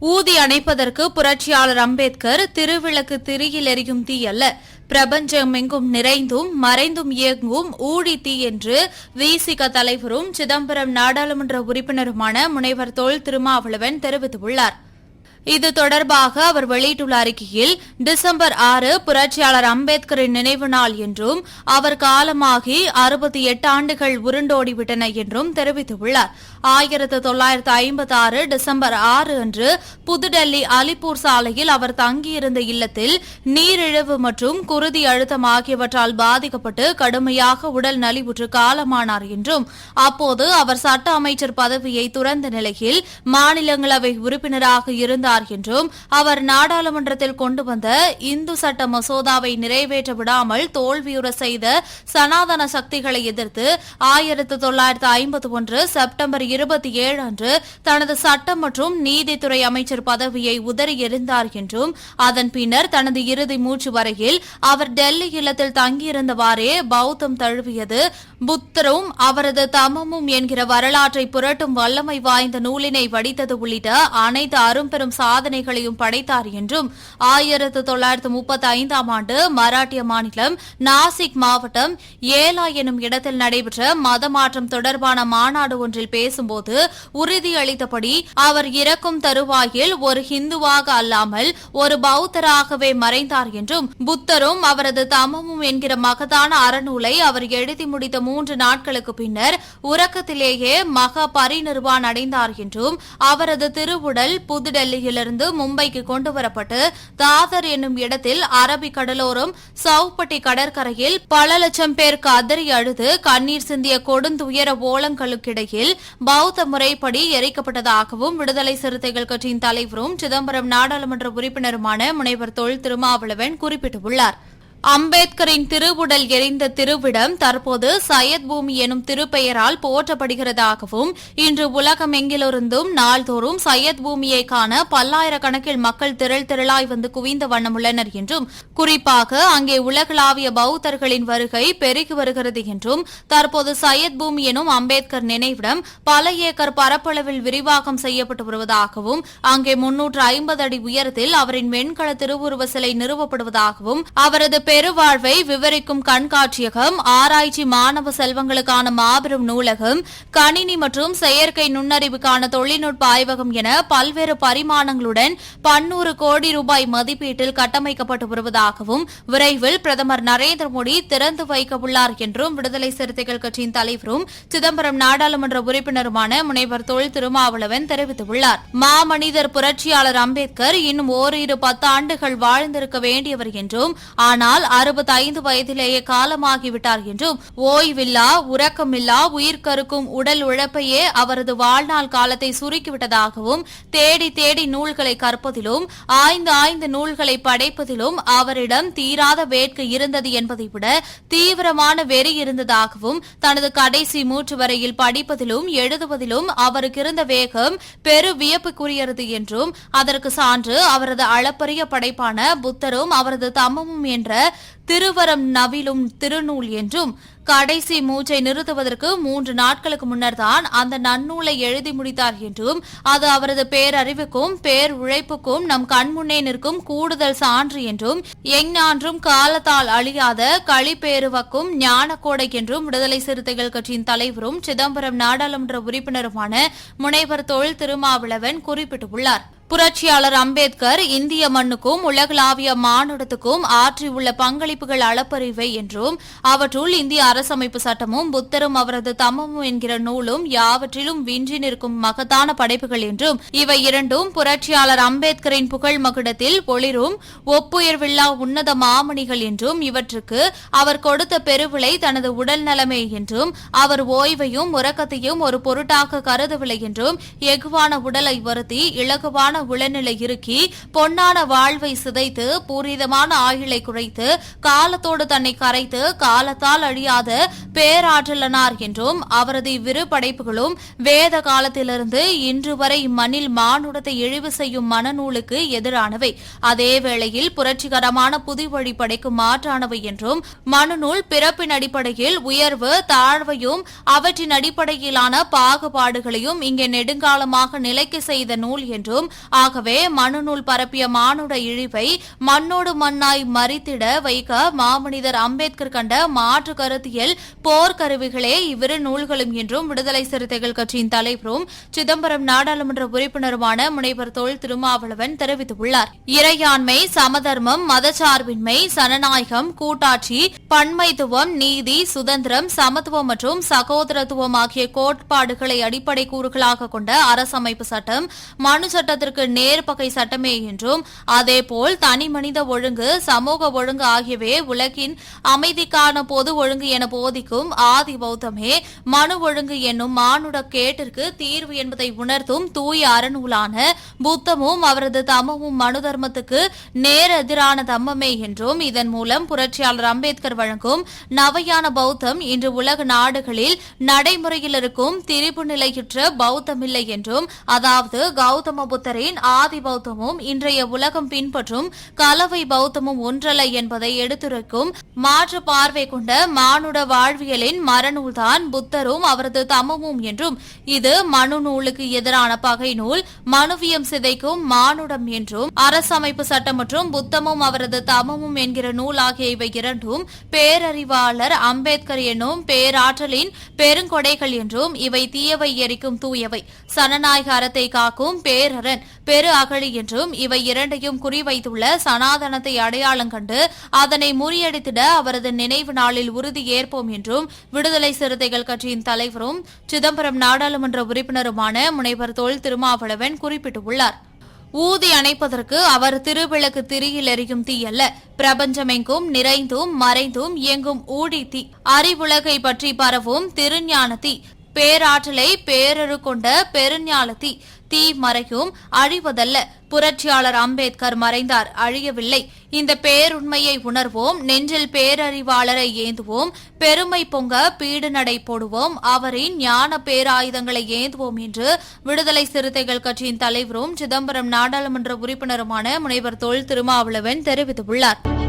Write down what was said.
ஊதி அணைப்பதற்கு புரட்சியாளர் அம்பேத்கர் திருவிளக்கு திரியில் எரியும் தீ அல்ல. பிரபஞ்சமெங்கும் நிறைந்தும் மறைந்தும் இயங்கும் ஊழி தீ என்று விசிக தலைவரும் சிதம்பரம் நாடாளுமன்ற உறுப்பினருமான முனைவர் தொல் திருமாவளவன் தெரிவித்துள்ளார். இது தொடர்பாக அவர் வெளியிட்டுள்ள அறிக்கையில் டிசம்பர் ஆறு புரட்சியாளர் அம்பேத்கரின் நினைவு நாள் என்றும் அவர் காலமாகி அறுபத்தி எட்டு ஆண்டுகள் உருண்டோடிவிட்டன என்றும் தெரிவித்துள்ளார். ஆயிரத்து தொள்ளாயிரத்து ஐம்பத்தி ஆறு டிசம்பர் ஆறு அன்று புதுடெல்லி அலிப்பூர் சாலையில் அவர் தங்கியிருந்த இல்லத்தில் நீரிழிவு மற்றும் குருதி அழுத்தம் ஆகியவற்றால் பாதிக்கப்பட்டு கடுமையாக உடல் நலிவுற்று காலமானார் என்றும் அப்போது அவர் சட்ட அமைச்சர் பதவியை துறந்த நிலையில் மாநிலங்களவை உறுப்பினராக இருந்தார் என்றும் அவர் நாடாளுமன்றத்தில் கொண்டு வந்த இந்து சட்ட மசோதாவை நிறைவேற்ற விடாமல் தோல்வியுற செய்த சனாதன சக்திகளை எதிர்த்து ஆயிரத்து தொள்ளாயிரத்து ஐம்பத்தி ஒன்று செப்டம்பர் இருபத்தி ஏழு அன்று தனது சட்டம் மற்றும் நீதித்துறை அமைச்சர் பதவியை உதறி எறிந்தார் என்றும் அதன் பின்னர் தனது இறுதி மூச்சு வரையில் அவர் டெல்லி இல்லத்தில் தங்கியிருந்தவாறே பௌத்தம் தழுவியது. புத்தரும் அவரது தமமும் என்கிற வரலாற்றை புரட்டும் வல்லமை வாய்ந்த நூலினை வடித்தது உள்ளிட்ட அனைத்து அரும்பெரும் சாதனைகளையும் படைத்தார் என்றும் ஆயிரத்து தொள்ளாயிரத்து முப்பத்தி ஐந்தாம் ஆண்டு மராட்டிய மாநிலம் நாசிக் மாவட்டம் ஏலா எனும் இடத்தில் நடைபெற்ற மதமாற்றம் தொடர்பான மாநாடு ஒன்றில் பேசும் பேசும்போது உறுதியளித்தபடி அவர் இறக்கும் தருவாயில் ஒரு ஹிந்துவாக அல்லாமல் ஒரு பௌத்தராகவே மறைந்தார் என்றும் புத்தரும் அவரது தமமும் என்கிற மகதான அறநூலை அவர் எழுதி முடித்த மூன்று நாட்களுக்கு பின்னர் உறக்கத்திலேயே மக பரிநிர்வான் அடைந்தார் என்றும் அவரது திருவுடல் புதுடெல்லியிலிருந்து மும்பைக்கு கொண்டுவரப்பட்டு தாதர் என்னும் இடத்தில் அரபிக் கடலோரம் சவுப்பட்டி கடற்கரையில் பல லட்சம் பேர் கதறி அழுது கண்ணீர் சிந்திய கொடுந்துயர ஓலங்களுக்கிடையில் பௌத்த முறைப்படி எரிக்கப்பட்டதாகவும் விடுதலை சிறுத்தைகள் கட்சியின் தலைவரும் சிதம்பரம் நாடாளுமன்ற உறுப்பினருமான முனைவர் தொல் திருமாவளவன் குறிப்பிட்டுள்ளார். அம்பேத்கரின் திருவுடல் எரிந்த திருவிடம் தற்போது சையத் பூமி எனும் திருப்பெயரால் போற்றப்படுகிறதாகவும் இன்று உலகமெங்கிலிருந்தும் நாள்தோறும் சையத் பூமியை காண பல்லாயிரக்கணக்கில் மக்கள் திரள் திரளாய் வந்து குவிந்த வண்ணமுள்ளனர் என்றும் குறிப்பாக அங்கே உலகளாவிய பௌத்தர்களின் வருகை பெருகி வருகிறது என்றும் தற்போது சையத் பூமி எனும் அம்பேத்கர் நினைவிடம் பல ஏக்கர் பரப்பளவில் விரிவாக்கம் செய்யப்பட்டு வருவதாகவும் அங்கே முன்னூற்று ஐம்பது அடி உயரத்தில் அவரின் வெண்கல திருவுருவ சிலை நிறுவப்படுவதாகவும் அவரது பெருவாழ்வை விவரிக்கும் கண்காட்சியகம் ஆராய்ச்சி மாணவ செல்வங்களுக்கான மாபெரும் நூலகம் கணினி மற்றும் செயற்கை நுண்ணறிவுக்கான தொழில்நுட்ப ஆய்வகம் என பல்வேறு பரிமாணங்களுடன் பன்னூறு கோடி ரூபாய் மதிப்பீட்டில் கட்டமைக்கப்பட்டு வருவதாகவும் விரைவில் பிரதமர் நரேந்திர மோடி திறந்து வைக்க உள்ளார் என்றும் விடுதலை சிறுத்தைகள் கட்சியின் தலைவரும் சிதம்பரம் நாடாளுமன்ற உறுப்பினருமான முனைவர் தொழில் திருமாவளவன் தெரிவித்துள்ளார். மாமனிதர் புரட்சியாளர் அம்பேத்கர் இன்னும் ஓரிரு பத்தாண்டுகள் வாழ்ந்திருக்க வேண்டியவர் என்றும் ஆனால் அறுபத்தி ஐந்து வயதிலேயே காலமாகிவிட்டார் என்றும் ஓய்வில்லா உறக்கமில்லா உயிர்கருக்கும் உடல் உழைப்பையே அவரது வாழ்நாள் காலத்தை சுருக்கிவிட்டதாகவும் தேடி தேடி நூல்களை கற்பதிலும் ஆய்ந்து ஆய்ந்து நூல்களை படைப்பதிலும் அவரிடம் தீராத வேட்கை இருந்தது என்பதை விட தீவிரமான வெறி இருந்ததாகவும் தனது கடைசி மூச்சு வரையில் படிப்பதிலும் எழுதுவதிலும் அவருக்கு இருந்த வேகம் பெரு வியப்புக்குரியது என்றும் அதற்கு சான்று அவரது அளப்பரிய படைப்பான புத்தரும் அவரது தம்மமும் என்ற திருவரம் நவிலும் திருநூல் என்றும் கடைசி மூச்சை நிறுத்துவதற்கு மூன்று நாட்களுக்கு முன்னர் தான் அந்த நன்னூலை எழுதி முடித்தார் என்றும் அது அவரது பேரறிவுக்கும் பேர் உழைப்புக்கும் நம் கண்முன்னே நிற்கும் கூடுதல் சான்று என்றும் எஞ்ஞான்றும் காலத்தால் அழியாத களிப்பேருவக்கும் ஞானக்கோடை என்றும் விடுதலை சிறுத்தைகள் கட்சியின் தலைவரும் சிதம்பரம் நாடாளுமன்ற உறுப்பினருமான முனைவர் தொல் திருமாவளவன் குறிப்பிட்டுள்ளார். புரட்சியாளர் அம்பேத்கர் இந்திய மண்ணுக்கும் உலகளாவிய மானுடத்துக்கும் ஆற்றியுள்ள பங்களிப்புகள் அளப்பறிவை என்றும் அவற்றுள் இந்திய அரசமைப்பு சட்டமும் புத்தரும் அவரது தமமும் என்கிற நூலும் யாவற்றிலும் வின்றி நிற்கும் மகத்தான படைப்புகள் என்றும் இவை இரண்டும் புரட்சியாளர் அம்பேத்கரின் புகழ் மகுடத்தில் ஒளிரும் ஒப்புயர்வில்லா உன்னத மாமணிகள் என்றும் இவற்றுக்கு அவர் கொடுத்த பெருவிலை தனது உடல் நலமே என்றும் அவர் ஓய்வையும் உறக்கத்தையும் ஒரு பொருட்டாக கருதவில்லை என்றும் எகுவான உடலை வருத்தி இலகுவான உளநிலை இறுக்கி பொன்னான வாழ்வை சிதைத்து பூரிதமான ஆயுளை குறைத்து காலத்தோடு தன்னை கரைத்து காலத்தால் அழியாத பேராற்றலனார் என்றும் அவரது இவ்விரு படைப்புகளும் வேத காலத்திலிருந்து இன்று வரை மண்ணில் மானுடத்தை இழிவு செய்யும் மனநூலுக்கு எதிரானவை. அதே வேளையில் புரட்சிகரமான புதுவழி படைக்கும் மாற்றானவை என்றும் மனநூல் பிறப்பின் அடிப்படையில் உயர்வு தாழ்வையும் அவற்றின் அடிப்படையிலான பாகுபாடுகளையும் இங்கே நெடுங்காலமாக நிலைக்கு செய்த நூல் என்றும் ஆகவே மனுநூல் பரப்பிய மானுட இழிவை மண்ணோடு மண்ணாய் மறித்திட வைக்க மாமனிதர் அம்பேத்கர் கண்ட மாற்று கருத்தியல் போர்க்கருவிகளே இவ்விரு நூல்களும் என்றும் விடுதலை சிறுத்தைகள் கட்சியின் தலைவரும் சிதம்பரம் நாடாளுமன்ற உறுப்பினருமான முனைவர் தோல் திருமாவளவன் தெரிவித்துள்ளார். இறையாண்மை சமதர்மம் மதச்சார்பின்மை சனநாயகம் கூட்டாட்சி பன்மைத்துவம் நீதி சுதந்திரம் சமத்துவம் மற்றும் சகோதரத்துவம் ஆகிய கோட்பாடுகளை அடிப்படை கூறுகளாக கொண்ட அரசமைப்பு சட்டம் மனு சட்டத்திற்கு நேர்பகை சட்டமே என்றும் அதேபோல் தனி மனித ஒழுங்கு சமூக ஒழுங்கு ஆகியவை உலகின் அமைதிக்கான பொது ஒழுங்கு என போதிக்கும் ஆதி பௌத்தமே மனு ஒழுங்கு என்னும் மானுட கேட்டிற்கு தீர்வு என்பதை உணர்த்தும் தூய அறநூலான புத்தமும் அவரது தமமும் மனு தர்மத்துக்கு நேர் எதிரான தம்மமே என்றும் இதன் மூலம் புரட்சியாளர் அம்பேத்கர் வழங்கும் நவையான பௌத்தம் இன்று உலக நாடுகளில் நடைமுறையில் இருக்கும் திரிபு நிலையுற்ற பௌத்தமில்லை என்றும் அதாவது கௌதம புத்தரை புத்தரின் ஆதி பௌத்தமும் இன்றைய உலகம் பின்பற்றும் கலவை பௌத்தமும் ஒன்றல்ல என்பதை எடுத்துரைக்கும் மாற்று பார்வை கொண்ட மானுட வாழ்வியலின் மரநூல்தான் புத்தரும் அவரது தமமும் என்றும். இது மனு நூலுக்கு எதிரான பகை நூல் மனுவியம் சிதைக்கும் மானுடம் என்றும் அரசமைப்பு சட்டம் மற்றும் புத்தமும் அவரது தமமும் என்கிற நூல் ஆகிய இவை இரண்டும் பேரறிவாளர் அம்பேத்கர் என்னும் பேராற்றலின் பெருங்கொடைகள் என்றும் இவை தீயவை எரிக்கும் தூயவை. சனநாயக அறத்தை காக்கும் பேரரன் பெரு அகழி என்றும் இவை இரண்டையும் குறிவைத்துள்ள சனாதனத்தை அடையாளம் கண்டு அதனை முறியடித்திட அவரது நினைவு நாளில் உறுதி ஏற்போம் என்றும் விடுதலை சிறுத்தைகள் கட்சியின் தலைவரும் சிதம்பரம் நாடாளுமன்ற உறுப்பினருமான முனைவர் தொல் திருமாவளவன் குறிப்பிட்டுள்ளார். ஊதி அணைப்பதற்கு அவர் திருவிளக்கு திரியில் எரியும் தீ அல்ல. பிரபஞ்சமெங்கும் நிறைந்தும் மறைந்தும் இயங்கும் ஊடி தீ. அறிவுலகை பற்றி பரவும் திருஞான தீ. பேராற்றலை பேரரு கொண்ட பெருஞாலத்தி தீ தீ மறையும் அழிவதல்ல. புரட்சியாளர் அம்பேத்கர் மறைந்தார். அழியவில்லை. இந்த பேருண்மையை உணர்வோம். நெஞ்சில் பேரறிவாளரை ஏந்துவோம். பெருமை பொங்க பீடு நடை போடுவோம். அவரின் ஞான பேராயுதங்களை ஏந்துவோம் என்று விடுதலை சிறுத்தைகள் கட்சியின் தலைவரும் சிதம்பரம் நாடாளுமன்ற உறுப்பினருமான முனைவர் தொல் திருமாவளவன் தெரிவித்துள்ளார்.